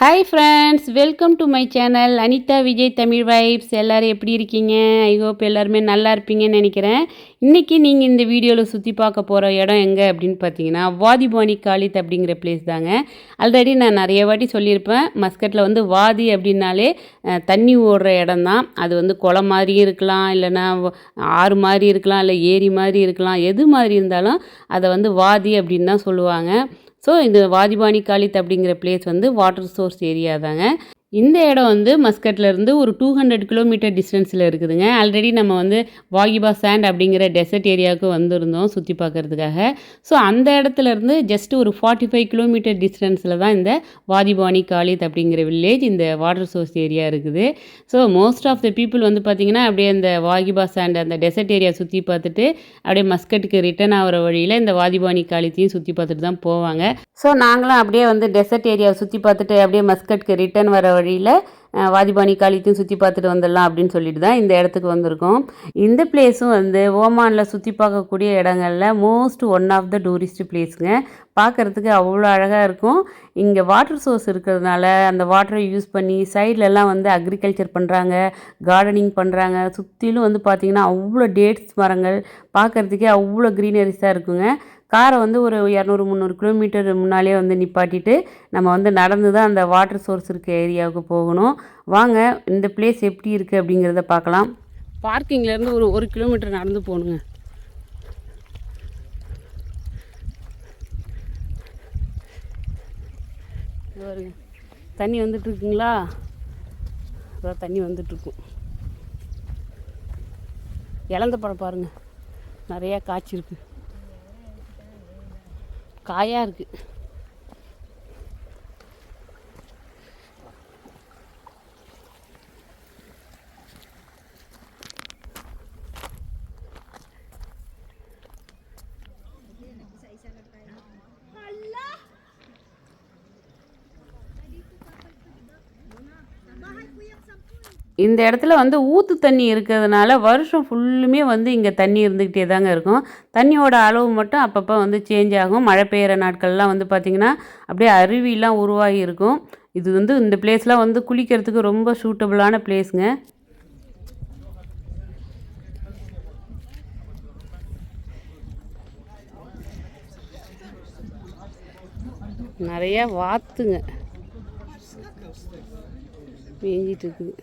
Hi friends welcome to my channel Anitha Vijay Tamil vibes எல்லோரும் எப்படி இருக்கீங்க? I hope எல்லாருமே நல்லா இருப்பீங்கன்னு நினைக்கிறேன். இன்றைக்கி நீங்கள் இந்த வீடியோவில் சுற்றி பார்க்க போகிற இடம் எங்கே அப்படின்னு பார்த்தீங்கன்னா வாதிபாணி காலித் அப்படிங்கிற பிளேஸ் தாங்க. ஆல்ரெடி நான் நிறைய வாட்டி சொல்லியிருப்பேன். மஸ்கட்டில் வந்து வாதி அப்படின்னாலே தண்ணி ஓடுற இடம் தான். அது வந்து குளம் மாதிரியும் இருக்கலாம் இல்லைன்னா ஆறு மாதிரி இருக்கலாம் இல்லை ஏரி மாதிரி இருக்கலாம் எது மாதிரி இருந்தாலும் அதை வந்து வாதி அப்படின்னு தான் சொல்லுவாங்க. ஸோ இந்த வாதிபாணி காலித் அப்படிங்கிற பிளேஸ் வந்து வாட்டர் சோர்ஸ் ஏரியா தாங்க. இந்த இடம் வந்து மஸ்கட்லேருந்து ஒரு டூ ஹண்ட்ரட் கிலோமீட்டர் டிஸ்டன்ஸில் இருக்குதுங்க. ஆல்ரெடி நம்ம வந்து வாகிபா சாண்ட் அப்படிங்கிற டெசர்ட் ஏரியாவுக்கு வந்திருந்தோம் சுற்றி பார்க்கறதுக்காக. ஸோ அந்த இடத்துல இருந்து ஜஸ்ட் ஒரு ஃபார்ட்டி ஃபைவ் கிலோமீட்டர் டிஸ்டன்ஸில் தான் இந்த வாதிபானி காலித் அப்படிங்கிற வில்லேஜ் இந்த வாட்டர் சோர்ஸ் ஏரியா இருக்குது. So most of the people வந்து பார்த்திங்கன்னா அப்படியே அந்த வாகிபா சாண்ட் அந்த டெசர்ட் ஏரியா சுற்றி பார்த்துட்டு அப்படியே மஸ்கட்டுக்கு ரிட்டர்ன் ஆகிற வழியில் இந்த வாதிபானி காலித்தையும் சுற்றி பார்த்துட்டு தான் போவாங்க. ஸோ நாங்களும் அப்படியே வந்து டெசர்ட் ஏரியாவை சுற்றி பார்த்துட்டு அப்படியே மஸ்கட்க்கு ரிட்டர்ன் வர வழியில் வாதிபாணி காலித்தையும் சுற்றி பார்த்துட்டு வந்துடலாம் அப்படின்னு சொல்லிட்டு தான் இந்த இடத்துக்கு வந்திருக்கோம். இந்த பிளேஸும் வந்து ஓமானில் சுற்றி பார்க்கக்கூடிய இடங்கள்ல most one of the tourist பிளேஸுங்க பார்க்குறதுக்கு அவ்வளோ அழகாக இருக்கும். இங்கே வாட்டர் சோர்ஸ் இருக்கிறதுனால அந்த வாட்டரை யூஸ் பண்ணி சைட்லலாம் வந்து அக்ரிகல்ச்சர் பண்ணுறாங்க கார்டனிங் பண்ணுறாங்க சுற்றிலும் வந்து பார்த்திங்கன்னா அவ்வளோ டேட்ஸ் மரங்கள் பார்க்குறதுக்கே அவ்வளோ க்ரீனரிஸாக இருக்குங்க. காரை வந்து ஒரு இரநூறு முந்நூறு கிலோமீட்டர் முன்னாலே வந்து நிப்பாட்டிட்டு நம்ம வந்து நடந்து தான் அந்த வாட்டர் சோர்ஸ் இருக்க ஏரியாவுக்கு போகணும். வாங்க இந்த பிளேஸ் எப்படி இருக்குது அப்படிங்கிறத பார்க்கலாம். பார்க்கிங்லேருந்து ஒரு ஒரு கிலோமீட்டர் நடந்து போகணுங்க. பாருங்க. தண்ணி வந்துட்டுருக்குங்களா அதான் தண்ணி வந்துட்டுருக்கும் இழந்த பழம் பாருங்க. நிறையா காய்ச்சிருக்கு. காயாக இருக்குது இந்த இடத்துல வந்து ஊற்று தண்ணி இருக்கிறதுனால வருஷம் ஃபுல்லுமே வந்து இங்கே தண்ணி இருந்துக்கிட்டே தாங்க இருக்கும். தண்ணியோட அளவு மட்டும் அப்பப்போ வந்து சேஞ்ச் ஆகும். மழை பெய்கிற நாட்கள்லாம் வந்து பார்த்திங்கன்னா அப்படியே அருவிலாம் உருவாகி இருக்கும். இது வந்து இந்த பிளேஸ்லாம் வந்து குளிக்கிறதுக்கு ரொம்ப சூட்டபுளான பிளேஸுங்க நிறைய வாத்துங்க. மேய்ஞ்சிட்டு இருக்குது.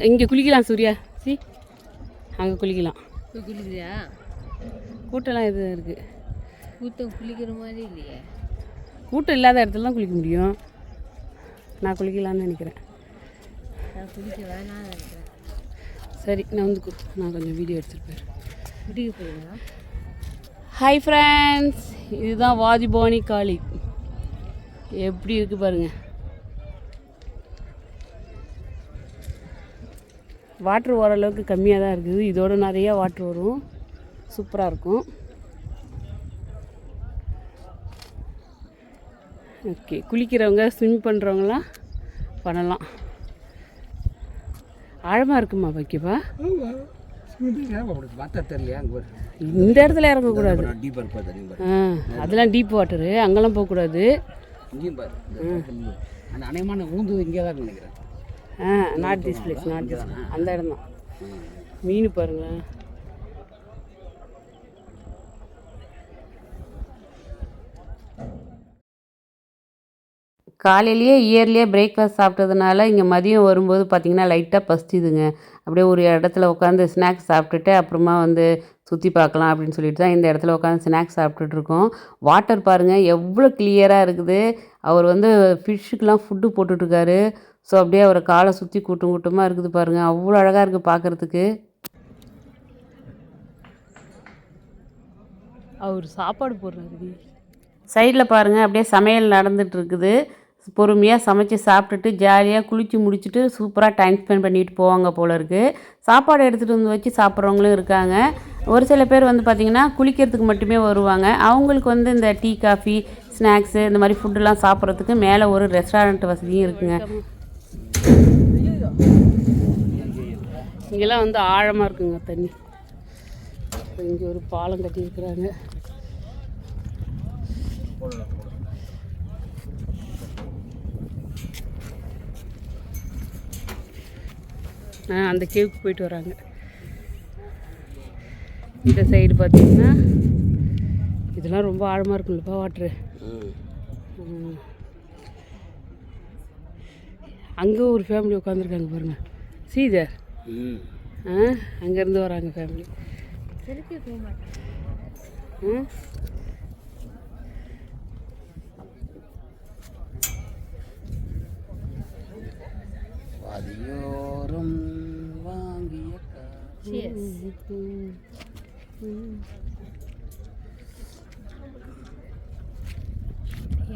இங்கே குளிக்கலாம் சூர்யா. சி அங்கே குளிக்கலாம். குளிக்கிறியா? கூட்டம்லாம் எது இருக்குது கூட்டம் குளிக்கிற மாதிரி இல்லையே. கூட்டம் இல்லாத இடத்துல தான் குளிக்க முடியும். நான் குளிக்கலாம்னு நினைக்கிறேன். நான் குளிக்க வேணாம்னு நினைக்கிறேன். சரி நான் வந்து கு- நான் கொஞ்சம் வீடியோ எடுத்துகிட்டு போயிடுறேன். குடிக்க போறீங்களா ஹாய் ஃப்ரெண்ட்ஸ் இதுதான் வாதிபவானி காளி. எப்படி இருக்கு பாருங்க. வாட்ரு ஓரளவுக்கு கம்மியாக தான் இருக்குது. இதோட நிறைய வாட்ரு வரும். சூப்பராக இருக்கும். ஓகே குளிக்கிறவங்க ஸ்விம் பண்ணுறவங்களாம் பண்ணலாம். ஆழமாக இருக்குமா வைக்கப்பா இந்த இடத்துல இறங்கக்கூடாது. ஆ அதெல்லாம் டீப் வாட்டரு அங்கெல்லாம் போகக்கூடாது. அந்த அநேகமான ஊந்து இங்கே தான் நினைக்கிறேன். ஆ not this place not this அந்த இடம் தான் மீன் பாருங்க காலையிலேயே இயர்லியே பிரேக்ஃபாஸ்ட் சாப்பிட்டதுனால இங்கே மதியம் வரும்போது பார்த்திங்கன்னா லைட்டாக பசிச்சுதுங்க. அப்படியே ஒரு இடத்துல உட்காந்து ஸ்நாக்ஸ் சாப்பிட்டுட்டு அப்புறமா வந்து சுற்றி பார்க்கலாம் அப்படின்னு சொல்லிட்டு தான் இந்த இடத்துல உட்காந்து ஸ்நாக்ஸ் சாப்பிட்டுட்டு இருக்கோம். வாட்டர் பாருங்கள் எவ்வளோ கிளியராக இருக்குது. அவர் வந்து ஃபிஷ்ஷுக்கெலாம் ஃபுட்டு போட்டுட்ருக்காரு. ஸோ அப்படியே அவரை காலை சுற்றி கூட்டம் கூட்டமாக இருக்குது பாருங்கள் அவ்வளோ அழகாக இருக்குது பார்க்குறதுக்கு அவர் சாப்பாடு போடுறாரு. சைடில் பாருங்கள் அப்படியே சமையல் நடந்துட்டு இருக்குது. பொறுமையாக சமைச்சு சாப்பிட்டுட்டு ஜாலியாக குளித்து முடிச்சுட்டு சூப்பராக டைம் ஸ்பெண்ட் பண்ணிட்டு போவாங்க போல இருக்குது சாப்பாடு எடுத்துகிட்டு வந்து வச்சு சாப்பிட்றவங்களும் இருக்காங்க. ஒரு சில பேர் வந்து பார்த்திங்கன்னா குளிக்கிறதுக்கு மட்டுமே வருவாங்க. அவங்களுக்கு வந்து இந்த டீ காஃபி ஸ்நாக்ஸு இந்த மாதிரி ஃபுட்டெல்லாம் சாப்பிட்றதுக்கு மேலே ஒரு ரெஸ்டாரண்ட் வசதியும் இருக்குங்க. இங்கெல்லாம் வந்து ஆழமாக இருக்குங்க தண்ணி. இங்கே ஒரு பாலம் கட்டியிருக்கிறாங்க. அந்த கேவுக்கு போயிட்டு வராங்க. இந்த சைடு பார்த்தீங்கன்னா இதெல்லாம் ரொம்ப ஆழமாக இருக்குல்லப்பா வாட்ரு அங்கே ஒரு ஃபேமிலி உட்காந்துருக்காங்க பாருங்க. சீதர் ம். ஆ அங்கேருந்து வராங்க ஃபேமிலி போக மாட்டேன் ம்.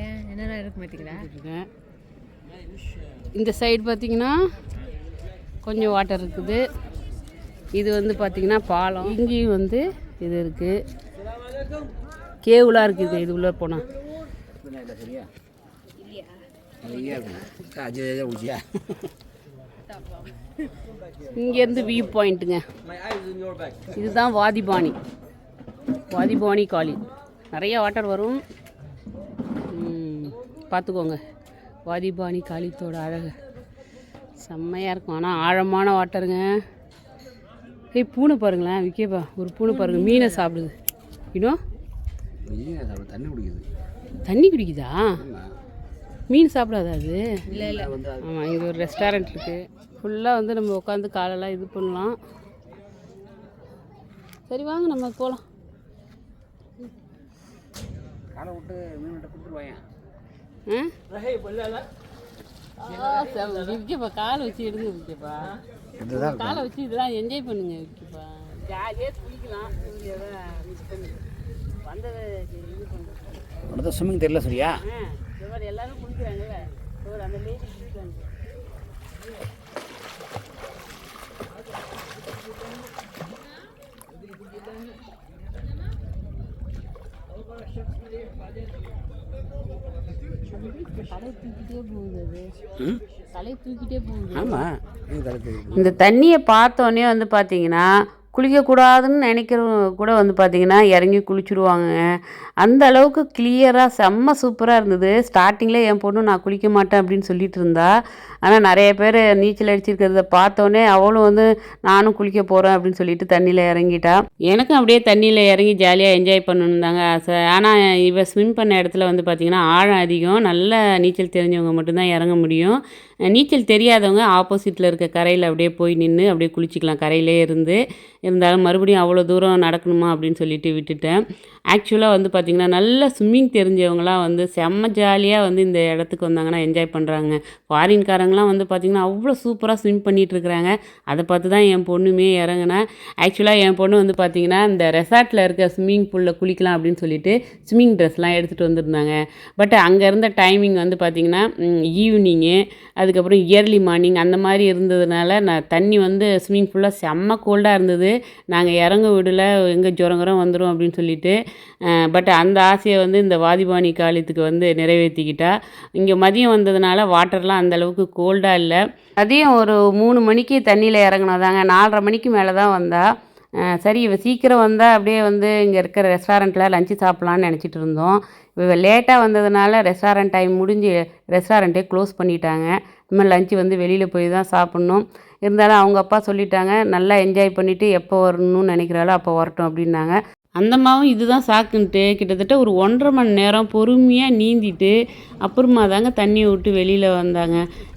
ஏன்? இருக்க மாட்டீங்களா இந்த சைடு பார்த்தீங்கன்னா கொஞ்சம் வாட்டர் இருக்குது. இது வந்து பார்த்தீங்கன்னா பாலம். இங்கேயும் வந்து இது இருக்குது கேவுலாம் இருக்குது இது. உள்ளே போனால் இப்படிலாம் இங்கேருந்து வியூ பாயிண்ட்டுங்க இதுதான் வாதிபாணி. வாதிபாணி காலி நிறைய வாட்டர் வரும். பார்த்துக்கோங்க. வாதிபாணி காளித்தோட அழகு. செம்மையாக இருக்கும். ஆனால் ஆழமான வாட்டருங்க ஏய் பூனை பாருங்களேன். விக்கேப்பா ஒரு பூனை பாருங்க. மீனை சாப்பிடுது. இன்னும்? தண்ணி குடிக்குது. தண்ணி குடிக்குதா. மீன் சாப்பிடாதா அது? இல்லை இல்லை ஆமாம் இங்கே ஒரு ரெஸ்டாரண்ட் இருக்குது ஃபுல்லாக வந்து நம்ம உட்காந்து காலெல்லாம் இது பண்ணலாம். சரி வாங்க நம்ம போகலாம் காலை வச்சு எடுங்க விற்கப்பா இதுதான் காலை வச்சு இதெல்லாம் என்ஜாய் பண்ணுங்க விற்கப்பா ஜாலியாக குளிக்கலாம். வந்ததை சரி இது உனக்கு ஸ்விம்மிங் தெரியல சரியா ஆ இந்த மாதிரி எல்லாரும் குளிக்கிறாங்கல்ல. அந்த லேடி ஆமாம் இந்த தண்ணியை பார்த்தோன்னே வந்து பார்த்தீங்கன்னா குளிக்கக்கூடாதுன்னு நினைக்கிறவங்க கூட வந்து பார்த்தீங்கன்னா இறங்கி குளிச்சுடுவாங்க அந்த அளவுக்கு கிளியராக செம்ம சூப்பராக இருந்தது. ஸ்டார்டிங்கில் என் பொண்ணு நான் குளிக்க மாட்டேன் அப்படின்னு சொல்லிட்டு இருந்தா. ஆனால் நிறைய பேர் நீச்சல் அடிச்சிருக்கிறத பார்த்தோன்னே அவளும் வந்து நானும் குளிக்க போகிறேன் அப்படின்னு சொல்லிட்டு தண்ணியில் இறங்கிட்டா. எனக்கும் அப்படியே தண்ணியில் இறங்கி ஜாலியாக என்ஜாய் பண்ணணும் தாங்க ஆசை. ஆனால் இவ ஸ்விம் பண்ண இடத்துல வந்து பார்த்திங்கன்னா ஆழம் அதிகம். நல்ல நீச்சல் தெரிஞ்சவங்க மட்டும்தான் இறங்க முடியும். நீச்சல் தெரியாதவங்க ஆப்போசிட்டில் இருக்க கரையில் அப்படியே போய் நின்று அப்படியே குளிச்சிக்கலாம். கரையிலே இருந்து இருந்தாலும் மறுபடியும் அவ்வளோ தூரம் நடக்கணுமா அப்படின்னு சொல்லிட்டு விட்டுட்டேன். ஆக்சுவலாக வந்து பார்த்திங்கன்னா நல்லா ஸ்விம்மிங் தெரிஞ்சவங்களாம் வந்து செம்ம ஜாலியாக வந்து இந்த இடத்துக்கு வந்தாங்கன்னா என்ஜாய் பண்ணுறாங்க ஃபாரின்காரங்களாம் வந்து பார்த்திங்கன்னா அவ்வளோ சூப்பராக ஸ்விம் பண்ணிகிட்ருக்குறாங்க அதை பார்த்து தான் என் பொண்ணுமே இறங்கினேன் ஆக்சுவலாக என் பொண்ணு வந்து பார்த்திங்கன்னா இந்த ரெசார்ட்டில் இருக்க ஸ்விம்மிங் பூலில் குளிக்கலாம் அப்படின்னு சொல்லிட்டு ஸ்விம்மிங் ட்ரெஸ்லாம் எடுத்துகிட்டு வந்திருந்தாங்க. பட் அங்கே இருந்த டைமிங் வந்து பார்த்திங்கன்னா ஈவினிங்கு அது அதுக்கப்புறம் இயர்லி மார்னிங் அந்த மாதிரி இருந்ததுனால நான் தண்ணி வந்து ஸ்விம்மிங் ஃபுல்லாக செம்ம கோல்டாக இருந்தது. நாங்கள் இறங்க விடல எங்கே ஜுரங்குறம் வந்துடும் அப்படின்னு சொல்லிட்டு. பட் அந்த ஆசையை வந்து இந்த வாதிபாணி காலியத்துக்கு வந்து நிறைவேற்றிக்கிட்டா இங்கே மதியம் வந்ததுனால வாட்டர்லாம் அந்த அளவுக்கு கோல்டாக இல்லை. அதையும் ஒரு மூணு மணிக்கு தண்ணியில் இறங்கினதாங்க. நாலரை மணிக்கு மேலே தான் வந்தால் சரி இவ சீக்கிரம் வந்தால் அப்படியே வந்து இங்கே இருக்கிற ரெஸ்டாரண்ட்டில் லஞ்சு சாப்பிட்லான்னு நினச்சிட்டு இருந்தோம். இவ லேட்டாக வந்ததுனால ரெஸ்டாரண்ட் டைம் முடிஞ்சு ரெஸ்டாரண்ட்டே க்ளோஸ் பண்ணிட்டாங்க. இனிமேல் லஞ்சு வந்து வெளியில் போய் தான் சாப்பிட்ணும். இருந்தாலும் அவங்க அப்பா சொல்லிட்டாங்க நல்லா என்ஜாய் பண்ணிவிட்டு எப்போ வரணும்னு நினைக்கிறாளோ அப்போ வரட்டும் அப்படின்னாங்க. அந்தம்மாவும் இது இதுதான் சாக்குன்ட்டு கிட்டத்தட்ட ஒரு ஒன்றரை மணி நேரம் பொறுமையாக நீந்திட்டு அப்புறமா தாங்க தண்ணியை விட்டு வெளியில் வந்தாங்க.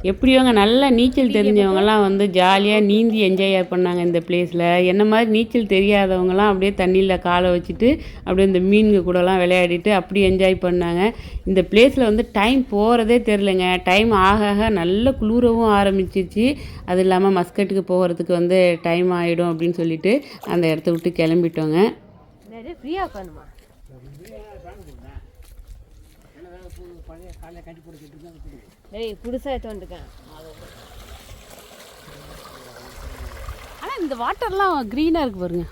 எப்படியோங்க நல்லா நீச்சல் தெரிஞ்சவங்கலாம் வந்து ஜாலியாக நீந்தி என்ஜாய் பண்ணாங்க இந்த பிளேஸில் என்ன மாதிரி நீச்சல் தெரியாதவங்கலாம் அப்படியே தண்ணியில் காலை வச்சுட்டு அப்படியே இந்த மீன்க கூடலாம் விளையாடிட்டு அப்படி என்ஜாய் பண்ணாங்க. இந்த பிளேஸில் வந்து டைம் போகிறதே தெரிலங்க டைம் ஆக ஆக நல்ல குளிரவும் ஆரம்பிச்சிச்சு. அது இல்லாமல் மஸ்கட்டுக்கு போகிறதுக்கு வந்து டைம் ஆகிடும் அப்படின்னு சொல்லிட்டு அந்த இடத்த விட்டு கிளம்பிட்டோங்க. நிறைய ஃப்ரீயாக உட்காந்துமா டேய் புதுசாக எடுத்து ஆனால் இந்த வாட்டர்லாம் க்ரீனாக இருக்கு பாருங்க.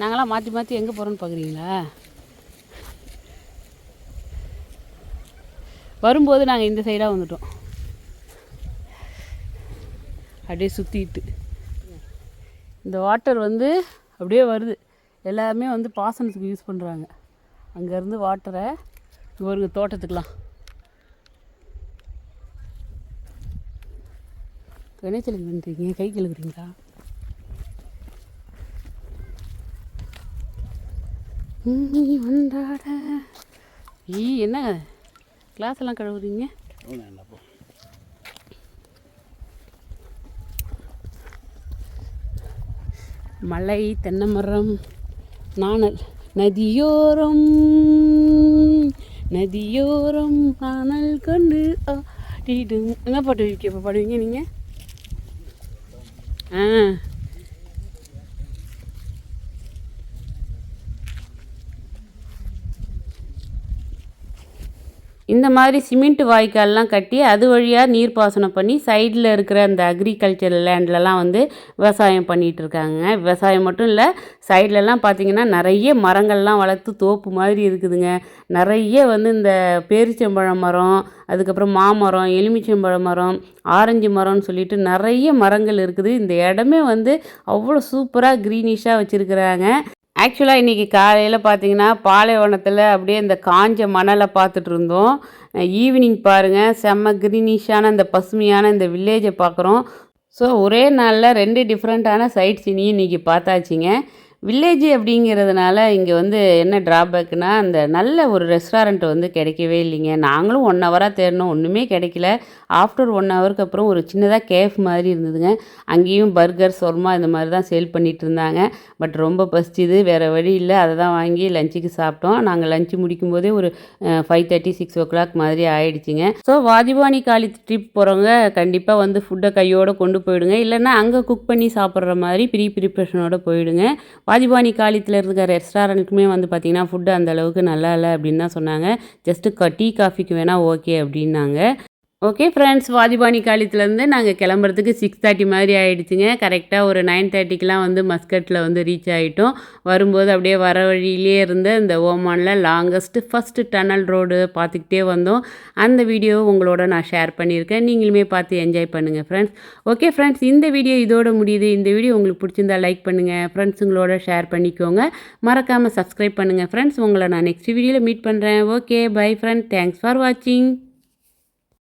நாங்களாம் மாற்றி மாற்றி எங்கே போகிறோன்னு பார்க்குறீங்களா வரும்போது நாங்கள் இந்த சைடாக வந்துட்டோம். அப்படியே சுற்றிட்டு இந்த வாட்டர் வந்து அப்படியே வருது. எல்லாமே வந்து பாசனத்துக்கு யூஸ் பண்ணுறாங்க அங்கேருந்து வாட்டரை இவருங்க தோட்டத்துக்கெலாம் கணேசலுக்கு வந்துருக்கீங்க கை கழுவுறீங்களா? நீ வந்தாட. ஈ என்ன கிளாஸ் எல்லாம் கழுவுறீங்க ஒன்றும் இல்லைப்போ மலை தென்னைமரம் நாணல். நதியோரம் நதியோரம் நாணல் கொண்டு ஆடிடும். என்ன பாட்டு இப்போ பாடுவீங்க நீங்கள் ஆ. இந்த மாதிரி சிமெண்ட் வாய்க்கால்லாம் கட்டி அது வழியாக நீர்ப்பாசனம் பண்ணி சைடில் இருக்கிற அந்த அக்ரிகல்ச்சர் லேண்ட்லலாம் வந்து விவசாயம் பண்ணிகிட்ருக்காங்க விவசாயம் மட்டும் இல்லை சைட்லலாம் பார்த்தீங்கன்னா நிறைய மரங்கள்லாம் வளர்த்து தோப்பு மாதிரி இருக்குதுங்க. நிறைய வந்து இந்த பேரிச்சம்பழம் மரம் அதுக்கப்புறம் மாமரம் எலுமிச்சம்பழ மரம் ஆரஞ்சு மரம்னு சொல்லிட்டு நிறைய மரங்கள் இருக்குது. இந்த இடமே வந்து அவ்வளோ சூப்பராக க்ரீனிஷாக வச்சுருக்குறாங்க. ஆக்சுவலாக இன்றைக்கி காலையில் பார்த்தீங்கன்னா பாலைவனத்தில் அப்படியே இந்த காஞ்ச மணலை பார்த்துட்டு இருந்தோம். ஈவினிங் பாருங்கள் செம்ம க்ரீனிஷான இந்த பசுமையான இந்த வில்லேஜை பார்க்குறோம் ஸோ ஒரே நாளில் ரெண்டு டிஃப்ரெண்ட்டான சைட் சீனியும் இன்றைக்கி பார்த்தாச்சுங்க. வில்லேஜ் அப்படிங்கிறதுனால இங்கே வந்து என்ன ட்ராபேக்னா அந்த நல்ல ஒரு ரெஸ்டாரண்ட் வந்து கிடைக்கவே இல்லைங்க. நாங்களும் ஒன் ஹவராக தேடினோம். ஒன்றுமே கிடைக்கல. ஆஃப்டர் ஒன் ஹவருக்கு அப்புறம் ஒரு சின்னதாக கேஃப் மாதிரி இருந்ததுங்க. அங்கேயும் பர்கர் சொர்மா இந்த மாதிரி தான் சேல் பண்ணிகிட்டு இருந்தாங்க. பட் ரொம்ப பசிச்சுது. வேறு வழி இல்லை. அதை தான் வாங்கி லஞ்சுக்கு சாப்பிட்டோம். நாங்கள் லஞ்சு முடிக்கும் போதே ஒரு five thirty six o'clock மாதிரி ஆயிடுச்சுங்க. ஸோ வாஜிபானி காலி ட்ரிப் போகிறவங்க கண்டிப்பாக வந்து ஃபுட்டை கையோடு கொண்டு போயிடுங்க. இல்லைன்னா அங்கே குக் பண்ணி சாப்பிட்ற மாதிரி ப்ரீ ப்ரிப்ரேஷனோட போயிடுங்க. வாஜிபானி காலித்தில் இருக்கிற ரெஸ்டாரண்ட்டுக்குமே வந்து பார்த்திங்கன்னா ஃபுட்டு அந்தளவுக்கு நல்லா இல்லை அப்படின்னு தான் சொன்னாங்க. ஜஸ்ட்டு டீ காஃபிக்கு வேணால் ஓகே அப்படின்னாங்க. ஓகே ஃப்ரெண்ட்ஸ் வாதிபாணி காலத்துலேருந்து நாங்கள் கிளம்புறதுக்கு சிக்ஸ் தேர்ட்டி மாதிரி ஆகிடுச்சுங்க கரெக்டாக ஒரு நைன் தேர்ட்டிக்கெலாம் வந்து மஸ்கட்டில் வந்து ரீச் ஆகிட்டோம் வரும்போது அப்படியே வர வழியிலே இருந்த இந்த ஓமானில் லாங்கஸ்ட்டு ஃபஸ்ட்டு டனல் ரோடு பார்த்துக்கிட்டே வந்தோம். அந்த வீடியோ உங்களோட நான் ஷேர் பண்ணியிருக்கேன். நீங்களுமே பார்த்து என்ஜாய் பண்ணுங்கள் ஃப்ரெண்ட்ஸ் ஓகே ஃப்ரெண்ட்ஸ் இந்த வீடியோ இதோட முடியுது. இந்த வீடியோ உங்களுக்கு பிடிச்சிருந்தா லைக் பண்ணுங்கள் ஃப்ரெண்ட்ஸுங்களோட ஷேர் பண்ணிக்கோங்க. மறக்காமல் சப்ஸ்கிரைப் பண்ணுங்கள் ஃப்ரெண்ட்ஸ் உங்களை நான் நெக்ஸ்ட் வீடியோவில் மீட் பண்ணுறேன் okay bye friend thanks for வாட்சிங்